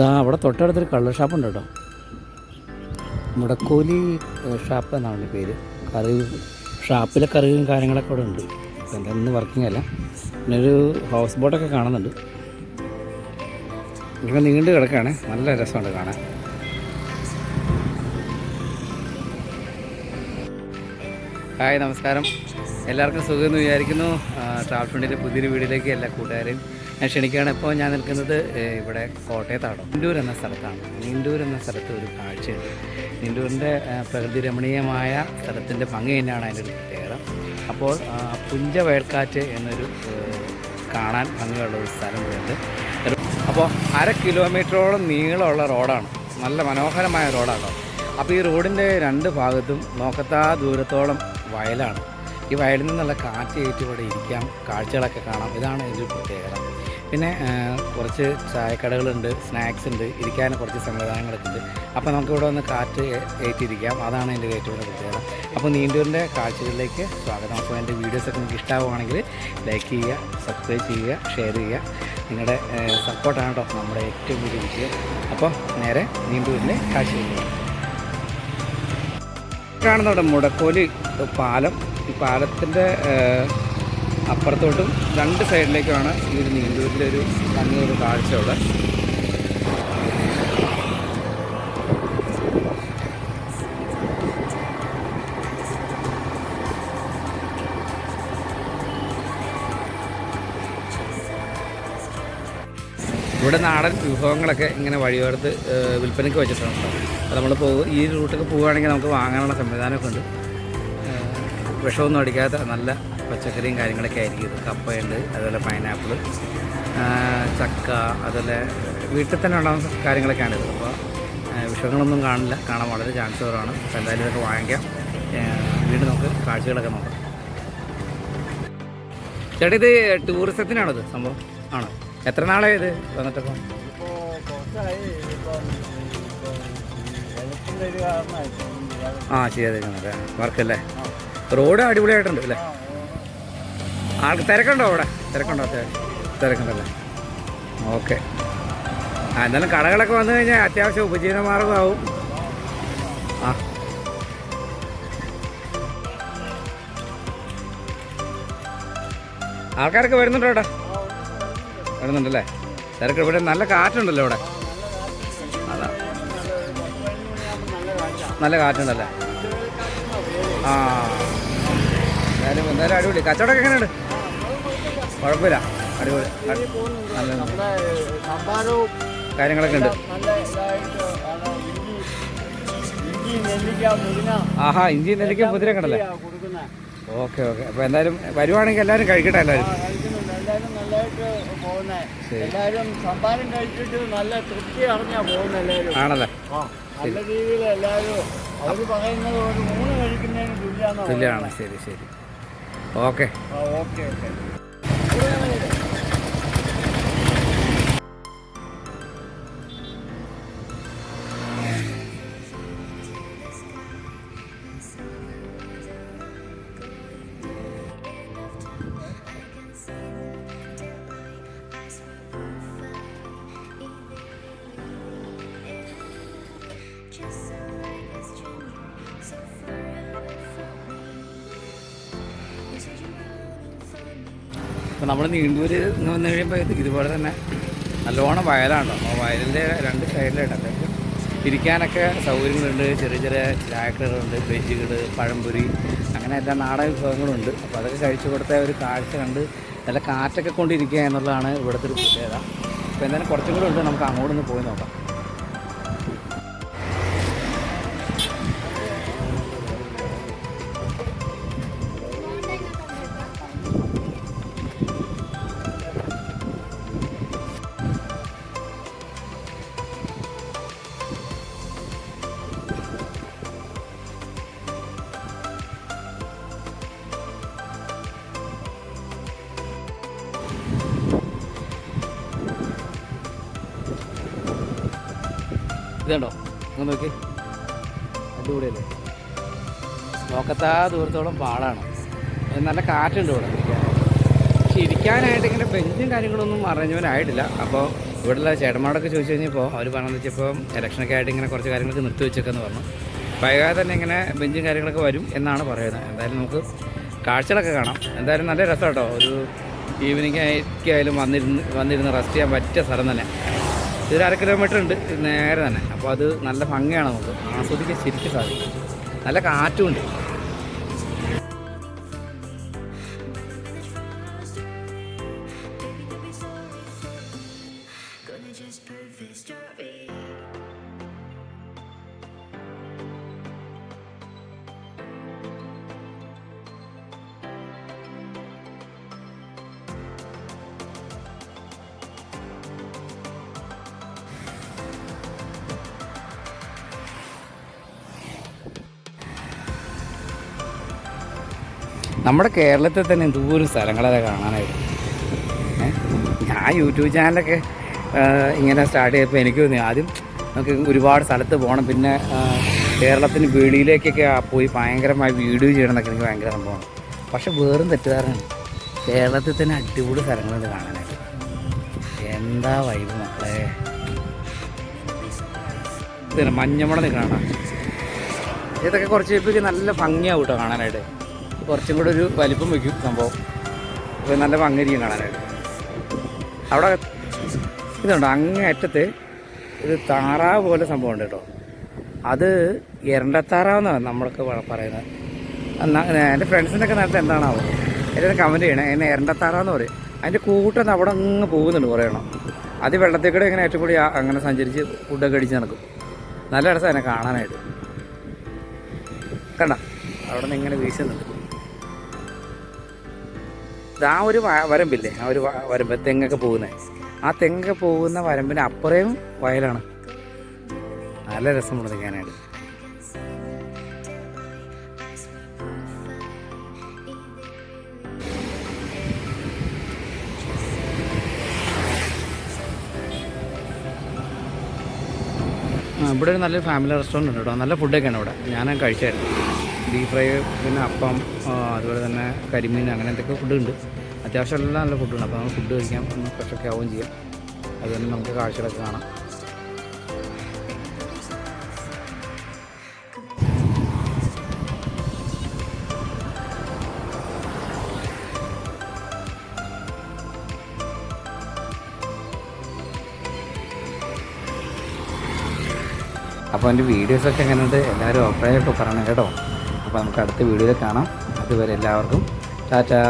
ഇതാ അവിടെ തൊട്ടടുത്തൊരു കള്ള് ഷാപ്പുണ്ട് കേട്ടോ. മുടക്കോലി ഷാപ്പ് എന്നാണ് പേര്. കറി ഷാപ്പിലെ കറിയും കാര്യങ്ങളൊക്കെ അവിടെ ഉണ്ട്. എന്റെ എന്താ വർക്കിംഗ് അല്ല. പിന്നെ ഒരു ഹൗസ് ബോട്ടൊക്കെ കാണുന്നുണ്ട്. ഇങ്ങനെ നീണ്ടു കിടക്കുകയാണ്. നല്ല രസമുണ്ട് കാണാൻ. ഹായ് നമസ്കാരം. എല്ലാവർക്കും സുഖമെന്ന് വിചാരിക്കുന്നു. ട്രാവൽ പുതിയൊരു വീഡിയോയിലേക്ക് എല്ലാ കൂട്ടുകാരെയും ക്ഷണിക്കുകയാണ്. ഇപ്പോൾ ഞാൻ നിൽക്കുന്നത് ഇവിടെ കോട്ടയത്താണ് നീണ്ടൂർ എന്ന സ്ഥലത്താണ്. നീണ്ടൂർ എന്ന സ്ഥലത്ത് ഒരു കാഴ്ചയുണ്ട്. നീണ്ടൂരിന്റെ പ്രകൃതി രമണീയമായ സ്ഥലത്തിന്റെ ഭംഗി തന്നെയാണ് അതിന്റെ ഒരു പ്രത്യേകത. അപ്പോൾ പുഞ്ച വയൽക്കാറ്റ് എന്നൊരു കാണാൻ ഭംഗിയുള്ള ഒരു സ്ഥലം ഉണ്ട് അപ്പോൾ അര കിലോമീറ്ററോളം നീളമുള്ള റോഡാണ്. നല്ല മനോഹരമായ റോഡാണ് അപ്പോൾ ഈ റോഡിന്റെ രണ്ട് ഭാഗത്തും നോക്കത്താ ദൂരത്തോളം വയലാണ്. ഈ വയലിൽ നിന്നുള്ള കാറ്റ് ഇവിടെ ഇരിക്കാം. കാഴ്ചകളൊക്കെ കാണാം. ഇതാണ് ഇതിൽ പ്രത്യേകത. പിന്നെ കുറച്ച് ചായക്കടകളുണ്ട് സ്നാക്സ് ഉണ്ട് ഇരിക്കാൻ കുറച്ച് സംവിധാനങ്ങളൊക്കെ ഉണ്ട്. അപ്പോൾ നമുക്ക് ഇവിടെ വന്ന് കാറ്റ് ഏറ്റിരിക്കാം. അതാണ് എന്റെ ഏറ്റവും വലിയ പ്രത്യേകത. അപ്പോൾ നീണ്ടൂരിന്റെ കാഴ്ചകളിലേക്ക് സ്വാഗതം. അപ്പോൾ എന്റെ വീഡിയോസൊക്കെ നിങ്ങൾക്ക് ഇഷ്ടമാവുകയാണെങ്കിൽ ലൈക്ക് ചെയ്യുക സബ്സ്ക്രൈബ് ചെയ്യുക ഷെയർ ചെയ്യുക. നിങ്ങളുടെ സപ്പോർട്ടാണ് കേട്ടോ നമ്മുടെ ഏറ്റവും വലിയ വിജയം. അപ്പോൾ നേരെ നീണ്ടൂരിന്റെ കാഴ്ചയിലേക്ക് കാണുന്നവിടെ മുടക്കോലി പാലം. ഈ പാലത്തിന്റെ അപ്പുറത്തോട്ടും രണ്ട് സൈഡിലേക്കുമാണ് ഈ ഒരു നീന്തൂരിന്റെ ഒരു ഭംഗിയൊരു കാഴ്ച ഇവിടെ ഇവിടെ നാടൻ വിഭവങ്ങളൊക്കെ ഇങ്ങനെ വഴിയോരത്ത് ഏഹ്, വിൽപ്പനയ്ക്ക് വെച്ചിട്ടുണ്ട്. അപ്പോൾ നമ്മൾ പോകും ഈ റൂട്ടൊക്കെ പോവുകയാണെങ്കിൽ നമുക്ക് വാങ്ങാനുള്ള സംവിധാനമൊക്കെ ഉണ്ട്. വിഷമൊന്നും അടിക്കാത്ത നല്ല പച്ചക്കറിയും കാര്യങ്ങളൊക്കെ ആയിരിക്കും ഇത്. കപ്പയുണ്ട് അതുപോലെ പൈനാപ്പിൾ ചക്ക അതുപോലെ വീട്ടിൽ തന്നെ ഉണ്ടാകുന്ന കാര്യങ്ങളൊക്കെയാണ് ഇത്. അപ്പോൾ വിഷങ്ങളൊന്നും കാണില്ല. കാണാൻ വളരെ ചാൻസ് കുറവാണ്. എന്തായാലും ഇതൊക്കെ വാങ്ങിക്കാം. വീട് നമുക്ക് കാഴ്ചകളൊക്കെ നോക്കാം. ചേട്ടാ ഇത് ടൂറിസത്തിനാണത് സംഭവം? ആണോ? എത്ര നാളായി ഇത് വന്നിട്ടപ്പോൾ ആ ചെയ്യാതിരിക്കുന്നത് വർക്കല്ലേ റോഡ് അടിപൊളിയായിട്ടുണ്ട് അല്ലേ? ആൾക്ക് തിരക്കുണ്ടോ അവിടെ? തിരക്കുണ്ടോ? തിരക്കുണ്ടല്ലേ? ഓക്കെ. ആ എന്നാലും കടകളൊക്കെ വന്നു കഴിഞ്ഞാൽ അത്യാവശ്യം ഉപജീവന മാർഗമാവും ആ. ആൾക്കാരൊക്കെ വരുന്നുണ്ടോ ഇവിടെ വരുന്നുണ്ടല്ലേ? തിരക്ക് ഇവിടെ നല്ല കാറ്റുണ്ടല്ലോ ഇവിടെ അതാ. നല്ല കാറ്റുണ്ടല്ലേ? ആ. എന്തായാലും എന്തായാലും അടിപൊളി. കച്ചവടമൊക്കെ എങ്ങനെയുണ്ട്? കുഴപ്പമില്ല. അടിപൊളി. നല്ല കാര്യങ്ങളൊക്കെ ഉണ്ട്. ആഹാ ഇഞ്ചി നെല്ലിക്ക ഉണ്ടല്ലേ? കൊടുക്കുന്നത് ഓക്കെ ഓക്കെ. അപ്പോൾ എന്തായാലും വരുവാണെങ്കിൽ എല്ലാവരും കഴിക്കട്ടെ എല്ലാവരും? ആണല്ലേ? ശരി ശരി. ഓക്കെ. Okay okay. അപ്പോൾ നമ്മൾ നീണ്ടൂർ എന്ന് വന്നു കഴിയുമ്പോൾ ഇത് ഇതുപോലെ തന്നെ നല്ലോണം വയലാണ് അപ്പോൾ വയലിന്റെ രണ്ട് സൈഡിലായിട്ട് അതായത് ഇരിക്കാനൊക്കെ സൗകര്യങ്ങളുണ്ട്. ചെറിയ ചെറിയ ചായക്കടകളുണ്ട് ബെഞ്ചുകൾ പഴംപൊരി അങ്ങനെ എല്ലാ നാടൻ വിഭവങ്ങളുണ്ട്. അപ്പോൾ അതൊക്കെ കഴിച്ചു കൊടുത്ത ഒരു കാഴ്ച കണ്ട് നല്ല കാറ്റൊക്കെ കൊണ്ടിരിക്കുക എന്നുള്ളതാണ് ഇവിടുത്തെ ഒരു പ്രത്യേകത. അപ്പോൾ എന്തായാലും കുറച്ചും കൂടെ ഉണ്ട്. നമുക്ക് അങ്ങോട്ടൊന്ന് പോയി നോക്കാം. ഇതുണ്ടോ? നിങ്ങൾ നോക്കി. അടിപൊളിയല്ലേ? നോക്കത്താ ദൂരത്തോളം പാടാണ്. നല്ല കാറ്റുണ്ട് ഇവിടെ. പക്ഷെ ഇരിക്കാനായിട്ട് ഇങ്ങനെ ബെഞ്ചും കാര്യങ്ങളൊന്നും അറേഞ്ച്മെന്റ് അപ്പോൾ ഇവിടെയുള്ള ചേട്ടന്മാരോടൊക്കെ ചോദിച്ചു കഴിഞ്ഞപ്പോൾ അവർ പറഞ്ഞു വെച്ചപ്പോൾ ഇലക്ഷനൊക്കെ ആയിട്ട് ഇങ്ങനെ കുറച്ച് കാര്യങ്ങളൊക്കെ നിർത്തി വെച്ചേക്കെന്ന് പറഞ്ഞു. വൈകാതെ തന്നെ ഇങ്ങനെ ബെഞ്ചും കാര്യങ്ങളൊക്കെ വരും എന്നാണ് പറയുന്നത്. എന്തായാലും നമുക്ക് കാഴ്ചകളൊക്കെ കാണാം. എന്തായാലും നല്ല രസം കേട്ടോ ഒരു ഈവനിങ് ആയിരിക്കായാലും വന്നിരുന്ന് വന്നിരുന്ന് റെസ്റ്റ് ചെയ്യാൻ പറ്റിയ സ്ഥലം തന്നെ. ഇതൊരു അര കിലോമീറ്റർ ഉണ്ട്. നേരെ തന്നെ. അപ്പോൾ അത് നല്ല ഭംഗിയാണ് നമുക്ക്. ആസ്വദിക്കാൻ ശരിക്കും സാധിക്കും. നല്ല കാറ്റും നമ്മുടെ കേരളത്തിൽ തന്നെ എന്തോരം സ്ഥലങ്ങളൊക്കെ കാണാനായിട്ട്. ഞാൻ യൂട്യൂബ് ചാനലൊക്കെ ഇങ്ങനെ സ്റ്റാർട്ട് ചെയ്തപ്പോൾ എനിക്ക് തോന്നി ആദ്യം നമുക്ക് ഒരുപാട് സ്ഥലത്ത് പോകണം. പിന്നെ കേരളത്തിന് വെളിയിലേക്കൊക്കെ പോയി ഭയങ്കരമായി വീഡിയോ ചെയ്യണം എന്നൊക്കെ എനിക്ക് ഭയങ്കര സംഭവമാണ്. പക്ഷെ വേറും തെറ്റുകാരാണ് കേരളത്തിൽ തന്നെ അടിപൊളി സ്ഥലങ്ങളുണ്ട് കാണാനായിട്ട്. എന്താ വൈബ് മക്കളെ? മഞ്ഞമട നിൽക്കണം ഇതൊക്കെ കുറച്ച് കഴിയുമ്പോൾ നല്ല ഭംഗിയാവും കേട്ടോ കാണാനായിട്ട്. കുറച്ചും കൂടെ ഒരു വലിപ്പം വയ്ക്കും സംഭവം. അപ്പോൾ നല്ല ഭംഗിയിരിക്കും കാണാനായിട്ട്. അവിടെ ഇതുണ്ട് അങ്ങേ അറ്റത്ത് ഒരു താറാവ് പോലെ സംഭവം ഉണ്ട് കേട്ടോ. അത് എരണ്ടത്താറാവെന്നാണ് നമ്മളൊക്കെ പറയുന്നത്. എന്നാ എന്റെ ഫ്രണ്ട്സിനൊക്കെ നേരത്തെ എന്താണാവോ എല്ലാവരും കമന്റ് ചെയ്യണേ എന്നെ എരണ്ടത്താറാന്ന് പറയും. അതിന്റെ കൂട്ടം അവിടെ അങ്ങ് പോകുന്നുണ്ട് കുറേ അത് വെള്ളത്തിൽ കൂടെ ഇങ്ങനെ ഏറ്റവും കൂടി അങ്ങനെ സഞ്ചരിച്ച് ഫുഡൊക്കെ അടിച്ച് നടക്കും. നല്ല രസം എന്നെ കാണാനായിട്ട്. കണ്ട? അവിടെ നിന്ന് ഇങ്ങനെ വീശുന്നുണ്ട്. ഇത് ആ ഒരു വരമ്പില്ലേ? ആ ഒരു വരമ്പ് തെങ്ങൊക്കെ പോകുന്നത് ആ തെങ്ങൊക്കെ പോകുന്ന വരമ്പിന് അപ്പുറയും വയലാണ്. നല്ല രസമുണ്ട് നിൽക്കാനായിട്ട് ഇവിടെ ഒരു നല്ലൊരു ഫാമിലി റെസ്റ്റോറന്റ് ഉണ്ട് കേട്ടോ. നല്ല ഫുഡൊക്കെയാണ് ഇവിടെ. ഞാൻ കഴിച്ചായിരുന്നു ബീഫ് ഫ്രൈ പിന്നെ അപ്പം അതുപോലെ തന്നെ കരിമീൻ അങ്ങനെ എന്തൊക്കെ ഫുഡ് ഉണ്ട്. അത്യാവശ്യം എല്ലാം നല്ല ഫുഡുണ്ട് അപ്പോൾ നമുക്ക് ഫുഡ് കഴിക്കാം ഒന്ന് ഫ്രഷൊക്കെ ആവുകയും ചെയ്യാം. അതുകൊണ്ട് നമുക്ക് കാഴ്ചകളൊക്കെ കാണാം. അപ്പോൾ എന്റെ വീഡിയോസൊക്കെ എങ്ങനെയുണ്ട്? എല്ലാവരും അഭിപ്രായമായിട്ട് പറയണം കേട്ടോ. അപ്പോൾ നമുക്ക് അടുത്ത വീഡിയോയിൽ കാണാം. അതുവരെ എല്ലാവർക്കും ടാറ്റാ.